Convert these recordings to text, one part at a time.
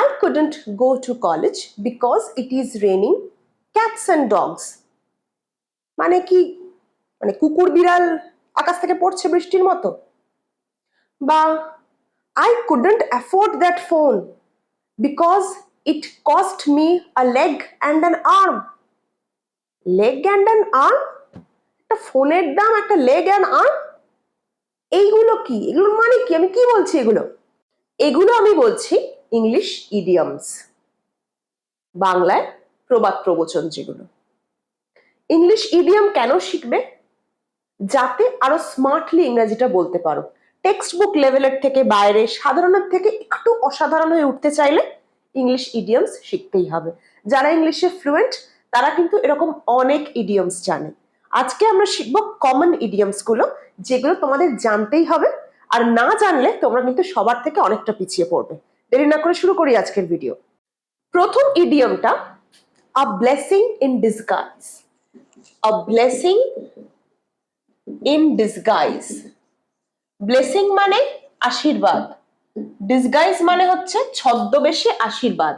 I couldn't go to college because it is raining cats and dogs. মানে কি? মানে কুকুর বিড়াল আকাশ থেকে পড়ছে বৃষ্টির মতো। বা I couldn't afford that phone because it cost me a leg and an arm leg and an arm একটা ফোনের দাম, একটা লেগ অ্যান্ড আর্ম এইগুলো কি? এগুলোর মানে কি? আমি কি বলছি এগুলো? এগুলো আমি বলছি ইংলিশ ইডিয়মস বাংলায় প্রবাদ প্রবচন যেগুলো। ইংলিশ ইডিয়াম কেন শিখবে? যাতে আরও স্মার্টলি ইংরেজিটা বলতে পারো। টেক্সট বুক লেভেলের থেকে বাইরে, সাধারণের থেকে একটু অসাধারণ হয়ে উঠতে চাইলে ইংলিশ ইডিয়ামস শিখতেই হবে। যারা ইংলিশে ফ্লুয়েন্ট তারা কিন্তু এরকম অনেক ইডিয়ামস জানে। আজকে আমরা শিখব কমন ইডিয়মসগুলো, যেগুলো তোমাদের জানতেই হবে। আর না জানলে তোমরা কিন্তু সবার থেকে অনেকটা পিছিয়ে পড়বে। দেরি না করে শুরু করি আজকের ভিডিও প্রথম ইডিয়মটা a blessing in disguise a blessing in disguise blessing মানে আশীর্বাদ। ডিসগাইজ মানে হচ্ছে ছদ্মবেশে আশীর্বাদ।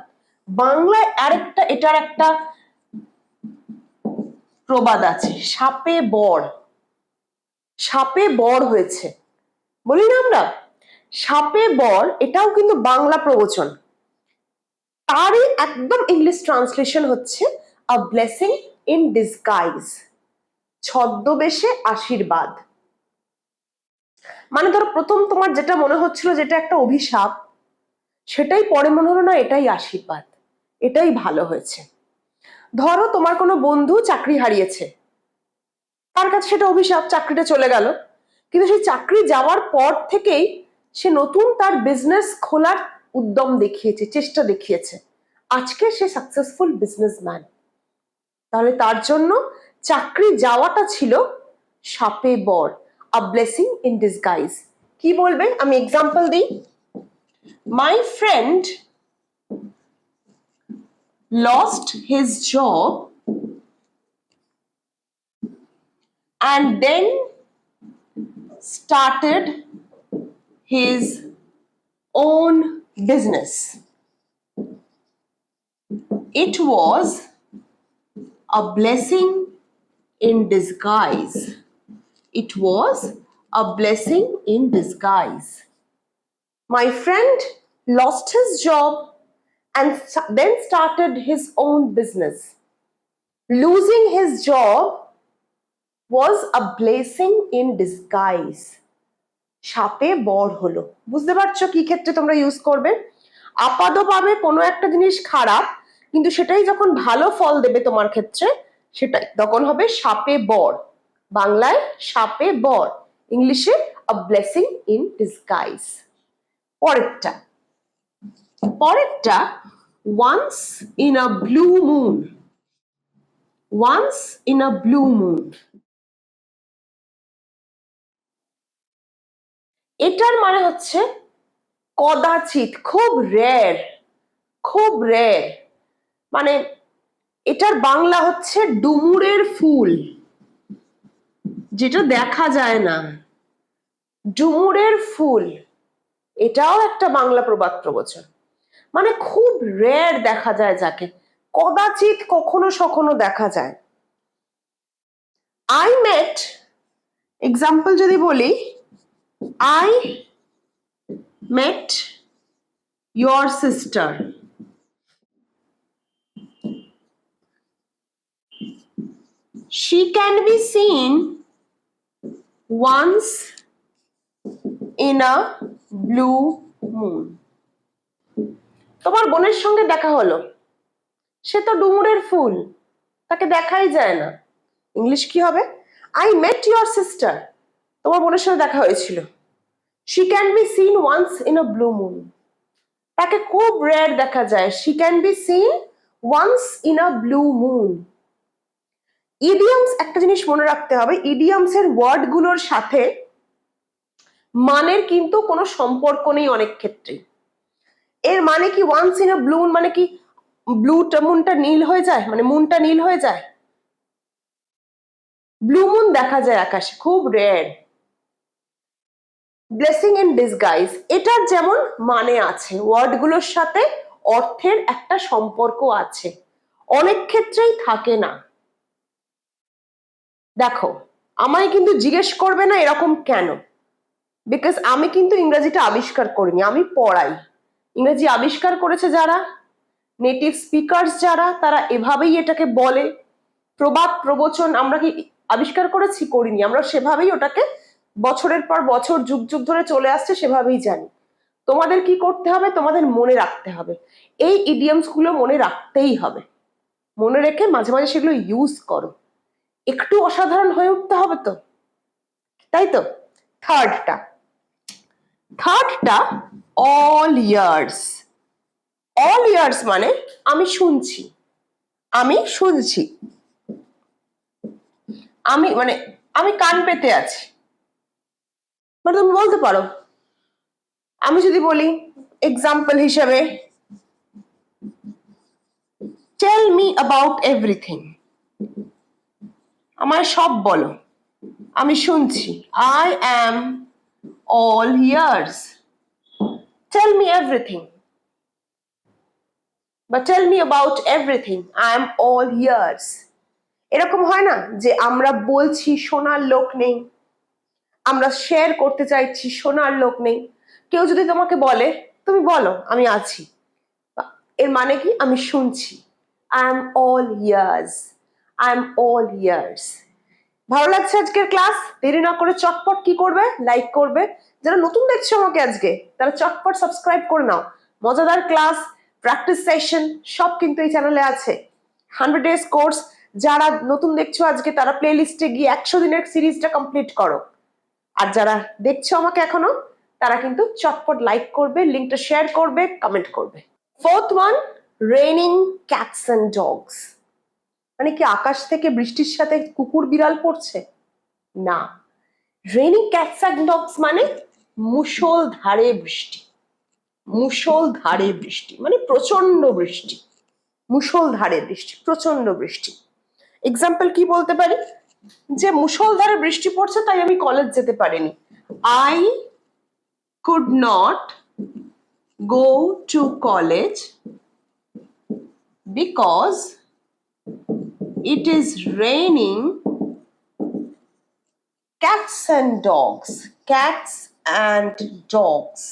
বাংলায় আরেকটা, এটার একটা প্রবাদ আছে, সাপে বর। সাপে বর হয়েছে। বলি না আমরা? সাপে বর এটাও কিন্তু বাংলা প্রবচন। তারই একদম ইংলিশ ট্রান্সলেশন হচ্ছে আ ব্লেসিং ইন ডিসগাইজ ছদ্মবেশে আশীর্বাদ। মানে ধরো, প্রথম তোমার যেটা মনে হচ্ছিল যেটা একটা অভিশাপ, সেটাই পরে মনে হলো না, এটাই আশীর্বাদ, এটাই ভালো হয়েছে। ধরো, তোমার কোনো বন্ধু চাকরি হারিয়েছে, তার কাছে সেটা অভিশাপ, চাকরিটা চলে গেল। কিন্তু সেই চাকরি যাওয়ার পর থেকেই সে নতুন তার বিজনেস খোলার উদ্যম দেখিয়েছে, চেষ্টা দেখিয়েছে। আজকে সে সাকসেসফুল বিজনেসম্যান তাহলে তার জন্য চাকরি যাওয়াটা ছিল সাপে বর আ ব্লেসিং ইন ডিসগাইজ কি বলবে আমি এক্সাম্পল দিই। My friend lost his job and then started his own business. It was a blessing in disguise. It was a blessing in disguise. My friend lost his job and then started his own business. Losing his job was a blessing in disguise. সাপে বর হলো। বুঝতে পারছ কি ক্ষেত্রে তোমরা use করবে? আপাদও পাবে কোনো একটা জিনিস খারাপ, কিন্তু সেটাই যখন ভালো ফল দেবে তোমার ক্ষেত্রে, সেটাই। তখন হবে সাপে বর। বাংলায় সাপে বর, ইংলিশে আ ব্লেসিং ইন ডিসগাইজ পরেরটা। পরেরটা once in a blue moon once in a blue moon এটার মানে হচ্ছে কদাচিৎ, খুব রেয়ার খুব রেয়ার মানে এটার বাংলা হচ্ছে ডুমুরের ফুল, যেটা দেখা যায় না। ডুমুরের ফুল, এটাও একটা বাংলা প্রবাদ প্রবচন। মানে খুব রেয়ার দেখা যায় যাকে, কদাচিৎ কখনো সখনো দেখা যায়। আই মেট এক্সাম্পল যদি বলি I met your sister she can be seen once in a blue moon. তোমার বোনের সঙ্গে দেখা হলো। সে তো ডুমুরের ফুল। তাকে দেখাই যায় না। ইংলিশ কি হবে? আই মেট ইউর সিস্টার তোমার বোনের সাথে দেখা হয়েছিল। She can be seen once in a blue moon তাকে খুব রেয়ার দেখা যায়। She can be seen once in a blue moon idioms একটা জিনিস মনে রাখতে হবে ইডিয়ামস এর ওয়ার্ডগুলোর সাথে মানের কিন্তু কোনো সম্পর্ক নেই অনেক ক্ষেত্রেই এর মানে কি ওয়ান্স ইন আ ব্লু মানে কি ব্লু মুনটা নীল হয়ে যায়? মানে মুনটা নীল হয়ে যায়? ব্লু মুন দেখা যায় আকাশে, খুব রেয়ার ব্লেসিং ইন ডিসগাইজ এটার যেমন মানে আছে ওয়ার্ডগুলোর সাথে অর্থের একটা সম্পর্ক আছে। অনেক ক্ষেত্রেই থাকে না। দেখো, আমায় কিন্তু জিজ্ঞেস করবে না এরকম কেন? বিকজ আমি কিন্তু ইংরেজিটা আবিষ্কার করিনি, আমি পড়াই। ইংরেজি আবিষ্কার করেছে যারা? নেটিভ স্পিকার্স যারা, তারা এভাবেই এটাকে বলে। প্রবাদ, প্রবচন আমরা কি আবিষ্কার করেছি, করিনি। আমরা সেভাবেই ওটাকে বছরের পর বছর যুগ যুগ ধরে চলে আসছে, সেভাবেই জানি। তোমাদের কি করতে হবে? তোমাদের মনে রাখতে হবে। এই ইডিয়ামসগুলো মনে রাখতেই হবে। মনে রেখে মাঝে মাঝে সেগুলো ইউজ করো। একটু অসাধারণ হয়ে উঠতে হবে তো? তাই তো? থার্ডটা থার্ডটা অল ইয়ার্স অল ইয়ার্স মানে আমি শুনছি। আমি শুনছি। আমি মানে আমি কান পেতে আছি। মানে তুমি বলতে পারো। আমি যদি বলি এক্সাম্পল হিসাবে টেল মি অ্যাবাউট এভরিথিং আমায় সব বলো। আমি শুনছি। I am all ears tell me everything বা tell me about everything I am all ears এরকম হয় না যে আমরা বলছি, শোনার লোক নেই। আমরা শেয়ার করতে চাইছি শোনার লোক নেই। কেউ যদি তোমাকে বলে, তুমি বলো, আমি আছি। এর মানে কি? আমি শুনছি। I am all ears I am all ears ভালো লাগছে আজকের ক্লাস দেরি না করে চটপট কি করবে? লাইক করবে। যারা নতুন দেখছ আমাকে আজকে, তারা চটপট সাবস্ক্রাইব করে নাও। মজাদার ক্লাস প্র্যাকটিস সেশন সব কিন্তু এই চ্যানেলে আছে। হান্ড্রেড ডেজ কোর্স যারা নতুন দেখছ আজকে, তারা প্লে লিস্টে গিয়ে একশো দিনের সিরিজটা কমপ্লিট করো। আর যারা দেখছ আমাকে এখনও, তারা কিন্তু চটপট লাইক করবে লিঙ্কটা শেয়ার করবে কমেন্ট করবে। Fourth one raining cats and dogs মানে কি আকাশ থেকে বৃষ্টির সাথে কুকুর বিড়াল পড়ছে? না। রেইনিং ক্যাটস অ্যান্ড ডগস মানে মুষল ধারে বৃষ্টি। মুষল ধারে বৃষ্টি। মানে প্রচণ্ড বৃষ্টি। মুষল ধারে বৃষ্টি প্রচণ্ড বৃষ্টি। এক্সাম্পল কি বলতে পারি? যে মুষলধারে বৃষ্টি পড়ছে, তাই আমি কলেজ যেতে পারিনি। I could not go to college because it is raining cats and dogs cats and dogs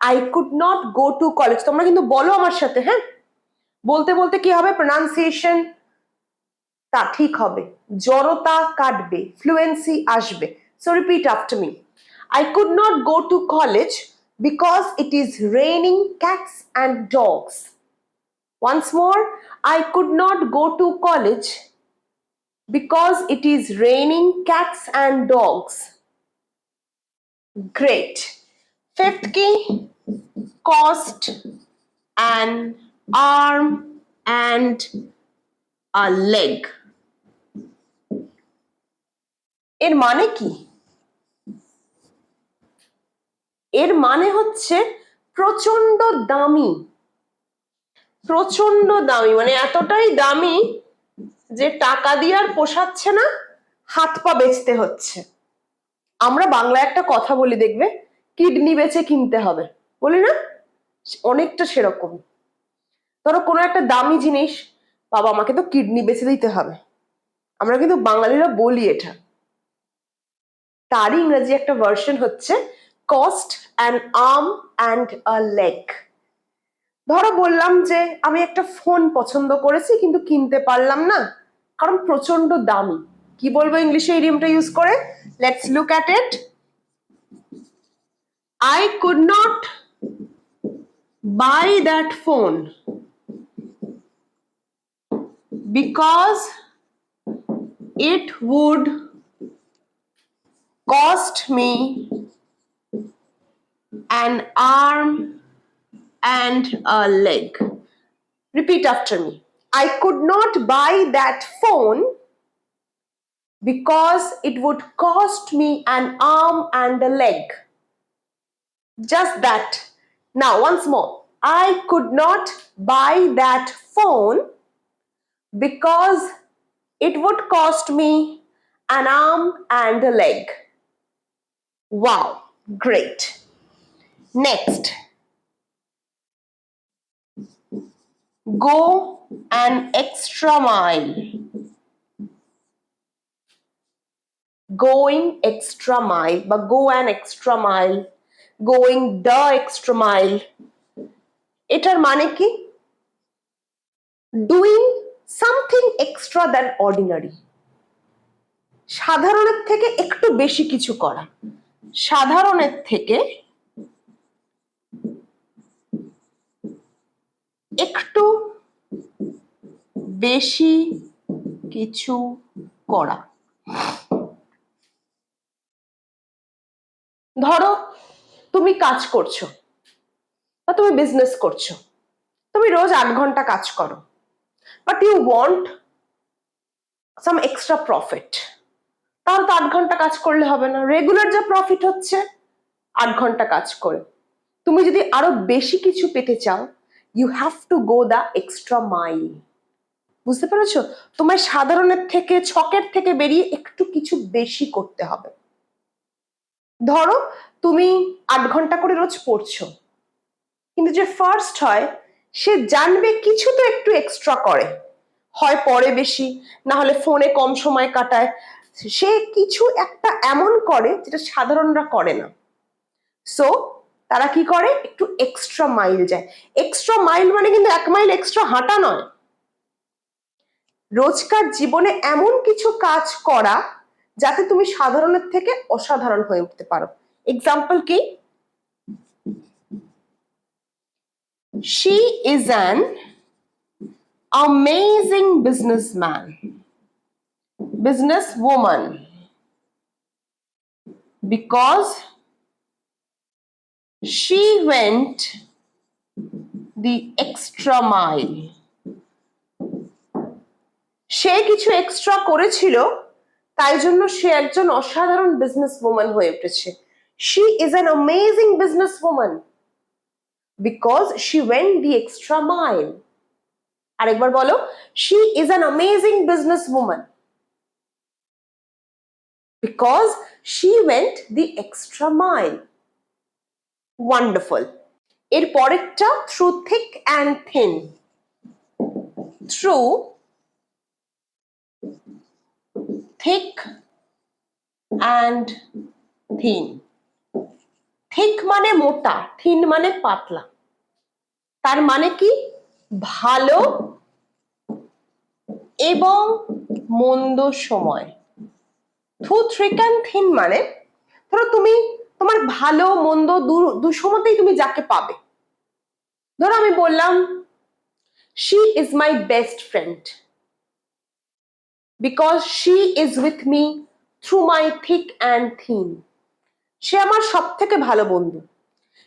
I could not go to college তোমরা কিন্তু বলো আমার সাথে হ্যাঁ? বলতে বলতে কি হবে? প্রনাউন্সিয়েশন তা ঠিক হবে জড়তা কাটবে ফ্লুয়েন্সি আসবে so repeat after me I could not go to college because it is raining cats and dogs once more I could not go to college because it is raining cats and dogs. Great. Fifth key, cost an arm and a leg. এর মানে কি? এর মানে হচ্ছে প্রচণ্ড দামি। প্রচণ্ড দামি মানে এতটাই দামি যে টাকা দিয়ে আর পোষাচ্ছে না, হাত পা বেচতে হচ্ছে। আমরা বাংলায় একটা কথা বলি, দেখবে? কিডনি বেচে কিনতে হবে। বলি না? অনেকটা সেরকম। ধরো কোনো একটা দামি জিনিস বাবা আমাকে তো কিডনি বেচে দিতে হবে। আমরা কিন্তু বাঙালিরা বলি এটা। তারই ইংরেজি একটা ভার্সন হচ্ছে cost and arm and a leg ধরো বললাম যে আমি একটা ফোন পছন্দ করেছি কিন্তু কিনতে পারলাম না, কারণ প্রচণ্ড দামি। কি বলব ইংলিশে ইডিয়ামটা ইউজ করে? Let's look at it I could not buy that phone because it would cost me an arm and a leg. Repeat after me. I could not buy that phone because it would cost me an arm and a leg. Just that. Now, once more. I could not buy that phone because it would cost me an arm and a leg. Wow, great. Next, go an extra mile going extra mile বা go an extra mile going the extra mile এটার মানে কি doing something extra than ordinary সাধারণের থেকে একটু বেশি কিছু করা। সাধারণের থেকে একটু বেশি কিছু করা। ধরো তুমি কাজ করছ বা তুমি বিজনেস করছ। তুমি রোজ আট ঘণ্টা কাজ করো। But you want some extra profit তাহলে তো আট ঘণ্টা কাজ করলে হবে না। রেগুলার যা প্রফিট হচ্ছে, আট ঘণ্টা কাজ করে। তুমি যদি আরও বেশি কিছু পেতে চাও you have to go the extra mile বুঝতে পেরেছ? তোমার সাধারণের থেকে, ছকের থেকে বেরিয়ে একটু কিছু বেশি করতে হবে। ধরো, তুমি আট ঘণ্টা করে রোজ পড়ছো। কিন্তু যে ফার্স্ট হয় সে জানবে কিছু তো একটু এক্সট্রা করে। হয় পড়ে বেশি, না হলে ফোনে কম সময় কাটায়। সে কিছু একটা এমন করে যেটা সাধারণরা করে না। সো তারা কি করে? একটু এক্সট্রা মাইল যায়। এক্সট্রা মাইল মানে কিন্তু এক মাইল এক্সট্রা হাঁটা নয়। রোজকার জীবনে এমন কিছু কাজ করা যাতে তুমি সাধারণের থেকে অসাধারণ হয়ে উঠতে পারো। এক্সাম্পল কি? She is an amazing businessman, businesswoman, because she went the extra mile. সে কিছু এক্সট্রা করেছিল তাই জন্য সে একজন অসাধারণ বিজনেস ওম্যান হয়ে উঠেছে she is an amazing business woman because she went the extra mile আরেকবার বলো she is an amazing business woman because she went the extra mile wonderful এর পরেরটা through thick and thin through thick and thin. Thick মানে মোটা, thin মানে পাতলা। তার মানে কি? ভালো এবং মন্দ সময়। থ্রু থ্রিক অ্যান্ড থিন মানে ধরো তুমি তোমার ভালো, মন্দ দু সময়তেই তুমি যাকে পাবে। ধরো আমি বললাম she is my best friend because she is with me through my thick and thin সে আমার সব থেকে ভালো বন্ধু।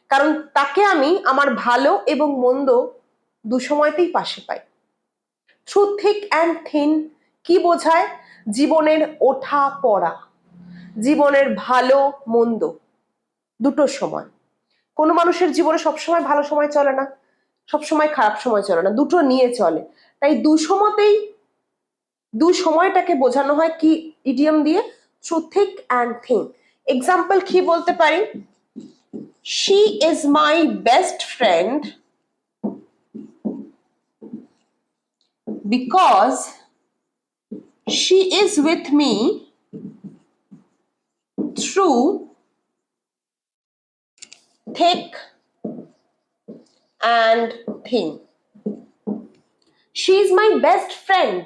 কারণ তাকে আমি আমার ভালো এবং মন্দ দু সময়তেই পাশে পাই। থ্রু থিক অ্যান্ড থিন কি বোঝায়? জীবনের ওঠা পড়া। জীবনের ভালো, মন্দ দুটো সময়। কোনো মানুষের জীবনে সবসময় ভালো সময় চলে না, সবসময় খারাপ সময় চলে না, দুটো নিয়ে চলে। তাই দু সময়তেই, দু সময়টাকে বোঝানো হয় কি ইডিয়াম দিয়ে? Through thick and thin example কি বলতে পারি she is my best friend because she is with me through thick and thin. She is my best friend.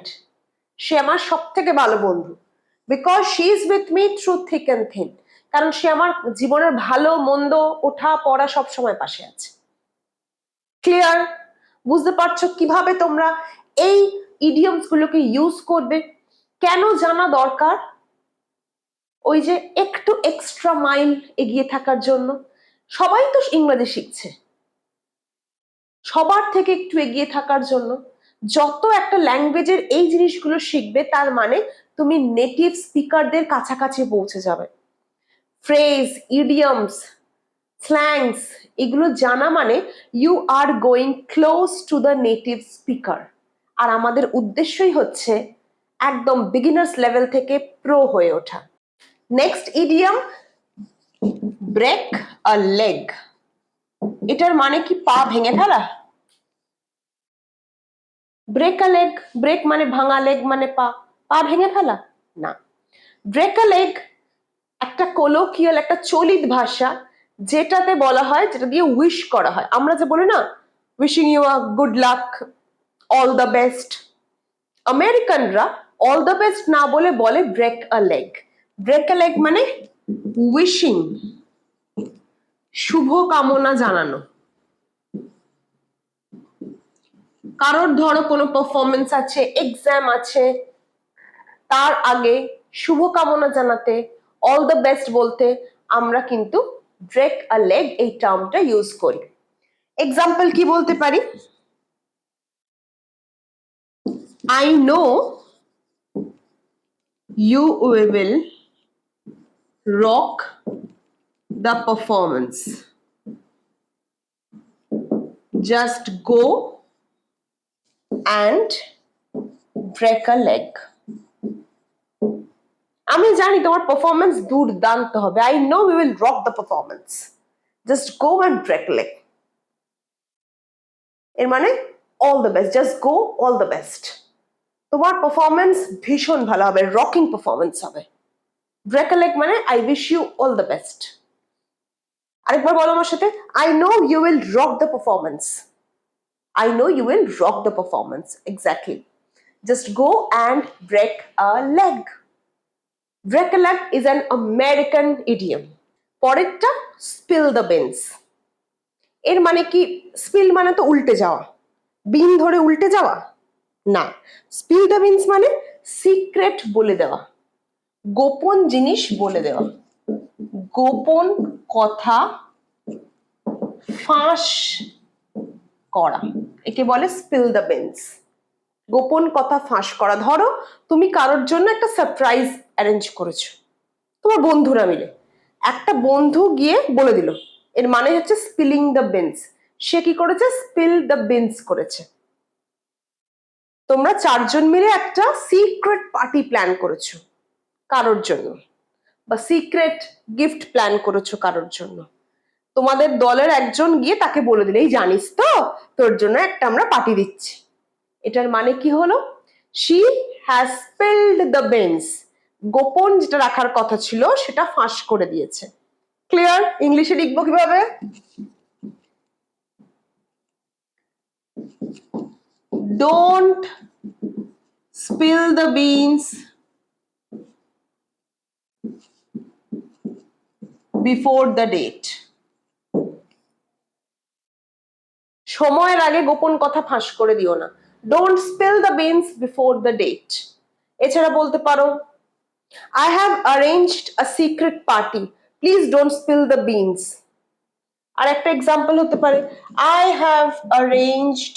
সে আমার সব থেকে ভালো বন্ধু because she is with me through thick and thin কারণ সে আমার জীবনের ভালো, মন্দ, ওঠা, পড়া সব সময় পাশে আছে। ক্লিয়ার বুঝতে পারছ কীভাবে তোমরা এই ইডিয়মস গুলোকে ইউজ করবে? কেন জানা দরকার? ওই যে একটু এক্সট্রা মাইল এগিয়ে থাকার জন্য। সবাই তো ইংরেজি শিখছে। সবার থেকে একটু এগিয়ে থাকার জন্য। যত একটা ল্যাঙ্গুয়েজের এই জিনিসগুলো শিখবে, তার মানে তুমি নেটিভ স্পিকারদের কাছাকাছি পৌঁছে যাবে। ফ্রেজ ইডিয়মস স্ল্যাংস এগুলো জানা মানে you are going close to the native speaker আর আমাদের উদ্দেশ্যই হচ্ছে একদম বিগিনার্স লেভেল থেকে প্রো হয়ে ওঠা। Next idiom break a leg এটার মানে কি পা ভেঙে ফেলা? ব্রেক আ লেগ ব্রেক মানে ভাঙা লেগ মানে পা। পা ভেঙে ফেলা? না। ব্রেক আ লেগ একটা কোলোকিয়াল একটা চলিত ভাষা যেটাতে বলা হয়, যেটা দিয়ে উইশ করা হয়। আমরা যে বলি না wishing you a good luck all the best আমেরিকানরা অল দ্য বেস্ট না বলে বলে break a leg break a leg মানে উইশিং শুভ কামনা জানানো। কারোর ধরো কোনো পারফরমেন্স আছে এক্সাম আছে, তার আগে শুভকামনা জানাতে অল দ্য বেস্ট বলতে আমরা কিন্তু ব্রেক আ লেগ এই টার্মটা ইউজ করি। এক্সাম্পল কি বলতে পারি? I know you will rock the performance just go and break a leg আমি জানি তোমার পারফরমেন্স দুর্দান্ত হবে। I know we will rock the performance just go and break leg এর মানে all the best just go all the best তোমার performance ভীষণ ভালো হবে। রকিং পারফরমেন্স হবে। ব্রেক লেগ মানে I wish you all the best আরেকবার বলো আমার সাথে। I know you will rock the performance I know you will rock the performance. Exactly. Just go and break a leg. Leg is an American idiom. পরেরটা, spill the beans. এর মানে কি? Spill মানে তো উল্টে যাওয়া। বিন ধরে উল্টে যাওয়া? না। স্পিল দ্য বিনস মানে সিক্রেট বলে দেওয়া। গোপন জিনিস বলে দেওয়া। গোপন কথা ফাঁস করা। একে বলে স্পিল দ্য বেন্স গোপন কথা ফাঁস করা। ধরো, তুমি কারোর জন্য একটা সারপ্রাইজ অ্যারেঞ্জ করেছ। তোমার বন্ধুরা মিলে। একটা বন্ধু গিয়ে বলে দিল, এর মানে হচ্ছে স্পিলিং দ্য বেন্স সে কি করেছে? স্পিল দ্য বেন্স করেছে। তোমরা চারজন মিলে একটা সিক্রেট পার্টি প্ল্যান করেছ কারোর জন্য। বা সিক্রেট গিফট প্ল্যান করেছ কারোর জন্য। তোমাদের দলের একজন গিয়ে তাকে বলে দিলে, এই জানিস তো, তোর জন্য একটা আমরা পার্টি দিচ্ছি। এটার মানে কি হলো? She has spilled the beans গোপন যেটা রাখার কথা ছিল, সেটা ফাঁস করে দিয়েছে। ক্লিয়ার ইংলিশে লিখব কীভাবে? Don't spill the beans before the date সময়ের আগে গোপন কথা ফাঁস করে দিও না। Don't spell the beans before the date এছাড়া বলতে পারো I have arranged a secret party please don't spill the beans আর একটা এক্সাম্পল হতে পারে। I have arranged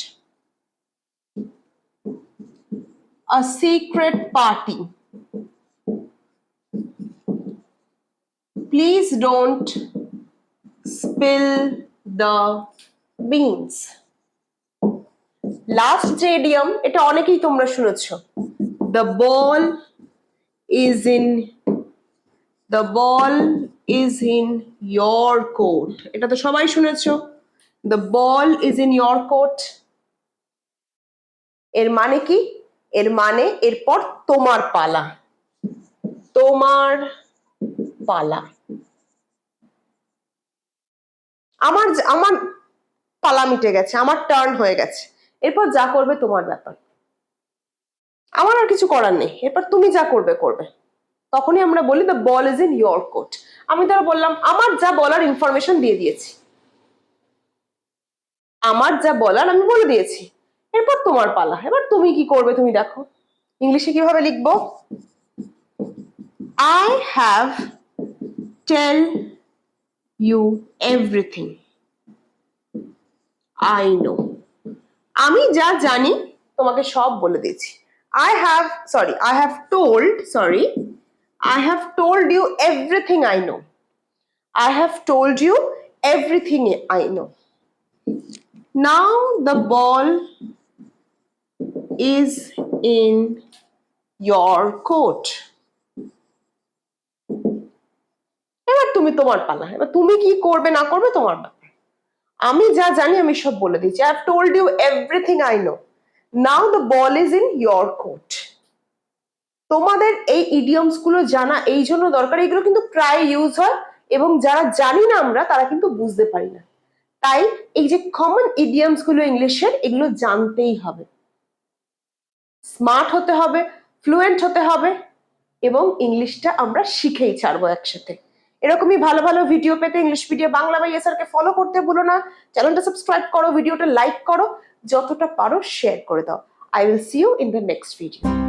a secret party please don't spill the beans last যে idiom এটা অনেকেই তোমরা শুনেছ। The ball is in the ball is in your court এটা তো সবাই শুনেছ? The ball is in your court এর মানে কি? এর মানে এরপর তোমার পালা। তোমার পালা। আমার আমার পালা মিটে গেছে, আমার টার্ন হয়ে গেছে। এরপর যা করবে তোমার ব্যাপার। আমার আর কিছু করার নেই। এরপর তুমি যা করবে করবে। তখনই আমরা বলি the ball is in your court আমি ধরো বললাম, আমার যা বলার ইনফরমেশন দিয়ে দিয়েছি। আমার যা বলার আমি বলে দিয়েছি। এরপর তোমার পালা। এবার তুমি কি করবে তুমি দেখো। ইংলিশে কীভাবে লিখব? I have tell you everything I know আমি যা জানি তোমাকে সব বলে দিয়েছি। I have, sorry, I have told, sorry, I have told you everything I know. I have told you everything I know. Now the ball is in your court এবার তুমি তোমার পালা এবার তুমি কি করবে না করবে তোমার ব্যাপার আমি যা জানি আমি সব বলে দিচ্ছি I have told you everything I know now the ball is in your court তোমাদের এই ইডিয়মসগুলো জানা এই জন্য দরকার, এগুলো কিন্তু প্রায় ইউজ হয় এবং যারা জানি না আমরা, তারা কিন্তু বুঝতে পারি না। তাই এই যে কমন ইডিয়মসগুলো ইংলিশের, এগুলো জানতেই হবে। স্মার্ট হতে হবে ফ্লুয়েন্ট হতে হবে এবং ইংলিশটা আমরা শিখেই ছাড়বো একসাথে। এরকমই ভালো ভালো ভিডিও পেতে ইংলিশ ভিডিও বাংলা বা ইয়েসারকে ফলো করতে ভুলো না। চ্যানেলটা সাবস্ক্রাইব করো ভিডিওটা লাইক করো। যতটা পারো শেয়ার করে দাও। I will see you in the next video